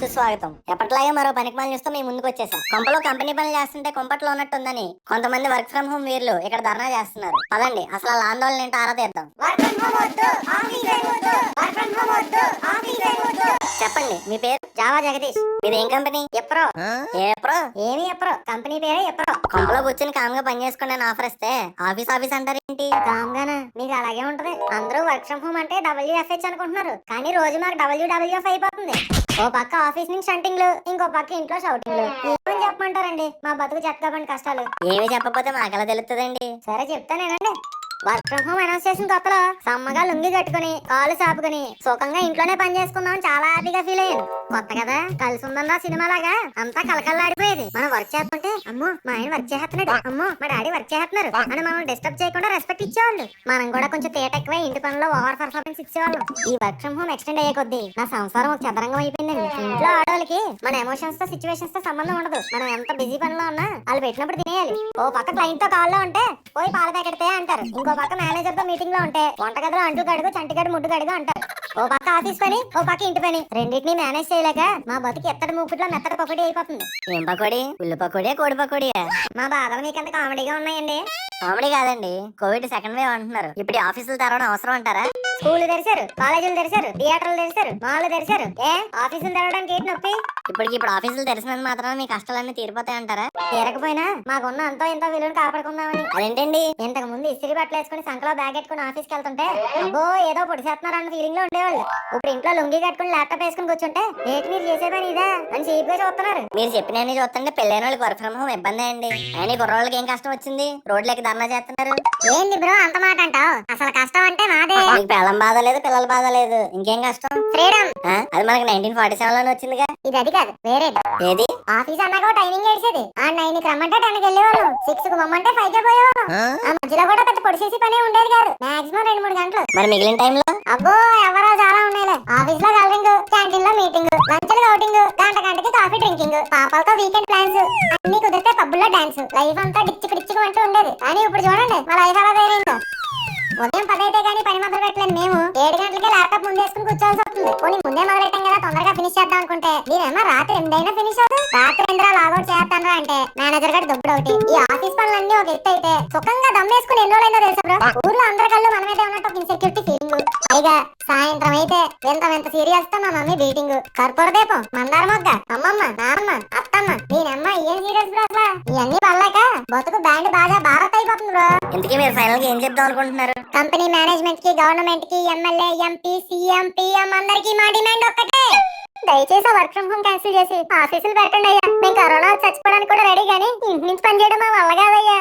సుస్వాగతం. ఎప్పటిలాగే మరో పనికి పనులు చూస్తూ మీ ముందుకు వచ్చేసాం. కొంపలో కంపెనీ పనులు చేస్తుంటే కొంపట్లో ఉన్నట్టుందని కొంతమంది వర్క్ ఫ్రం హోమ్ వీర్లు ఇక్కడ ధర్నా చేస్తున్నారు. పదండి అసలు వాళ్ళ ఆందోళన ఏంటో ఆరా తీద్దాం. చెప్పండి మీ పేరు? జావా జగదీష్. మీది ఏం కంపెనీ? ఎప్రో ఎప్రో ఏమి ఎప్రో కంపెనీ పేరే ఎప్రో కొంపలో కూర్చొని కామ్గా పని చేసుకోండి అని ఆఫర్ ఇస్తే ఆఫీస్ ఆఫీస్ అంటారు ఏంటి? కామ్గానా? మీకు అలాగే ఉంటది. అందరూ వర్క్ ఫ్రం హోమ్ అంటే డబ్ల్యూఎఫ్హెచ్ అనుకుంటున్నారు. కానీ రోజు మాకు డబ్ల్యూడబ్ల్యూఎఫ్ అయిపోతుంది. ఓ పక్క ఆఫీస్ నుంచి షంటింగ్లు ఇంకో పక్క ఇంట్లో షౌటింగ్లు ఏమని చెప్పమంటారండి? మా బతుకు చెత్తబండి కష్టాలు. ఏమి చెప్పకపోతే మాకెలా తెలుస్తుందండి సరే చెప్తానేనండి. వర్క్ ఫ్రం హోమ్ అనౌన్స్ చేసిన కొత్తలో. సమ్మగా లుంగి కట్టుకుని కాలు సాపుకుని సుఖంగా ఇంట్లోనే పని చేసుకుందాం చాలా హ్యాపీగా ఫీల్ అయ్యాను. కొత్త కదా కలిసి ఉందన్న సినిమా లాగా అంతా కలకల్లాడిపోయేది మనం వర్క్ చేస్తుంటే అమ్మో మా ఆయన వర్క్ చేస్తున్నాడు. అమ్మో మా డాడీ వర్క్ చేస్తున్నారు. అని మనం డిస్టర్బ్ చేయకుండా రెస్పెక్ట్ ఇచ్చేవాళ్ళు. మనం కూడా కొంచెం తేట ఎక్కువ ఇంటి పనుల్లో ఓవర్ పర్ఫార్మెన్స్ ఇచ్చేవాళ్ళం. ఈ వర్క్ ఫ్రం హోమ్ ఎక్స్టెండ్ అయ్యే కొద్దీ నా సంసారం ఒక చదరంగం అయిపోయిందండి. ఇంట్లో వాళ్ళకి మన ఎమోషన్స్తో సిచ్యువేషన్స్తో సంబంధం ఉండదు. మనం ఎంత బిజీ పనిలో ఉన్నా వాళ్ళు పెట్టినప్పుడు తినేయాలి. ఓ పక్క క్లయింట్తో కాల్లో ఉంటే పోయి పాల ప్యాకెట్ తే అంటారు. ఇంకో పక్క మేనేజర్తో మీటింగ్లో ఉంటే వంటగదిలో అంటు గడుగు చంటిగడు ముడ్డు గడుగు అంటారు. ఓ పక్క ఆఫీస్ పని ఓ పక్క ఇంటి పని. రెండింటిని మేనేజ్ చేయలేక మా బతికి ఎత్తడి మూపుట్లో మెత్తడి పకోడీ అయిపోతుంది. ఏం పకోడీ? ఉల్లు పకోడీ కోడి పకోడీ మా బాధలు మీకంత కామెడీగా ఉన్నాయండి? కామెడీ కాదండి. కోవిడ్ సెకండ్ వేవ్ అంటున్నారు. ఇప్పుడు ఆఫీసులు తెరవడం అవసరం అంటారా? స్కూల్ తెరిచారు కాలేజీలు తెరిచారు థియేటర్లు తెరిచారు మాల్లు తెరిచారు. ఏ? ఆఫీసులు తెరవడానికి ఏంటి నొప్పి? ఇప్పటికి ఇప్పుడు ఆఫీసులు తెరిచినంత మాత్రం మీ కష్టాలన్నీ తీరిపోతాయి అంటారా తీరకపోయినా మాకున్న అంతో ఎంతో విలువను కాపాడుకుందామని. అదేంటండి? ఇంతకు ముందు ఇస్త్రీ బట్టలు వేసుకుని సంకలో బ్యాగ్ పెట్టుకుని ఆఫీస్కి వెళ్తుంటే అబ్బో ఏదో పొడి చేస్తున్నారు అన్న ఫీలింగ్లో ఉండేవాళ్ళు. ఇప్పుడు ఇంట్లో లుంగి కట్టుకుని ల్యాప్టాప్ వేసుకుని కూర్చుంటే ఏంటి మీరు చేసే పని ఇదా? అని చీప్గా చూస్తున్నారు. మీరు చెప్పిన చూస్తుంటే పెళ్ళైన వాళ్ళకి వర్క్ ఫ్రమ్ హోమ్ ఇబ్బంది అండి. ఆయన కుర్రోళ్ళకి ఏం కష్టం వచ్చింది? రోడ్లకి ధర్నా చేస్తున్నారు. ఏంది బ్రో అంత మాట అంటావు? అసలు కష్టం అంటే మీకు పిల్లం బాధ లేదు పిల్లల బాధ లేదు. ఇంకేం కష్టం? ఫ్రీడమ్ అది మనకి నైన్టీన్ ఫార్టీ సెవెన్లోనే వచ్చిందిగా. ఇది అది కాదు వేరే ఏది? ఆఫీస్ అన్నాక టైమింగ్ ఏడ్చేది. ఆ నైన్కి రమ్మంటే టెన్కి వెళ్ళేవాళ్ళం. సిక్స్కి మమ్మంటే ఫైవ్కి పోయేవాళ్ళం. ఆ? మధ్యలో కూడా పెద్ద పొడిసేసి పని ఉండేది కాదు. మాక్సిమం రెండు మూడు గంటలు. మరి మిగిలిన టైంలో? అబ్బో ఎవరో చాలా ఉన్నాయిలే. ఆఫీస్లో కలరింగ్ క్యాంటీన్లో మీటింగ్ లంచ్లో అవుటింగ్ గంట గంటకి కాఫీ డ్రింకింగ్ పాపాలతో వీకెండ్ ప్లాన్స్ అన్ని కుదిరితే పబ్బుల్లో డాన్స్ లైఫ్ అంతా డిచ్చి పిడిచిగా అంటూ ఉండేది. కానీ ఇప్పుడు చూడండి మా లైఫ్ ఎలా తయారైందో ఉదయం పది అయితే కానీ పని మొదలు పెట్టలేను మేము. ఏడు గంటలకే ల్యాప్టాప్ ముందు వేసుకుని కూర్చోవాల్సి వస్తుంది. పోనీ ముందే మొదలు పెట్టాం కదా తొందరగా ఫినిష్ చేద్దాం అనుకుంటే. మీరేమో రాత్రి ఎనిమిదైనా ఫినిష్ అవుతుంది రాత్రి ఎందుకు లాగౌట్ చేస్తాను అంటే మేనేజర్ గారి దుబ్బుడు ఒకటి. ఈ ఆఫీస్ పనులన్నీ ఒక ఎత్తు అయితే సుఖంగా దమ్మేసుకుని ఎన్నో లైందో తెలుసా బ్రో ఊర్లో అందరి కళ్ళు మన మీదే ఉన్నట్టు ఒక ఇన్సెక్యూరిటీ ఫీలింగ్ పైగా సాయంత్రం అయితే ఎంత ఎంత సీరియల్స్తో మా మమ్మీ బీటింగ్ కర్పూర దీపం మందార మొగ్గ అమ్మమ్మ నాన్నమ్మ అత్తమ్మ నేనమ్మ ఏం సీరియల్స్ బ్రో అసలు. ఇవన్నీ పడలేక బతుకు బ్యాండ్ బాగా భారత్ అయిపోతుంది బ్రో. ఇంతకీ మీరు ఫైనల్గా ఏం చెప్దాం అనుకుంటున్నారు? కంపెనీ మేనేజ్మెంట్కి గవర్నమెంట్కి ఎమ్మెల్యే ఎంపీ సీఎం పిఎం అందరికి మా డిమాండ్ ఒక్కటే. దయచేసి వర్క్ ఫ్రం హోమ్ క్యాన్సిల్ చేసి ఆఫీసులు పెట్టండి అయ్యా. మేము కరోనా చచ్చిపోవడానికి కూడా రెడీ కానీ ఇంటి నుంచి పని చేయడం మా వల్ల కాదయ్యా.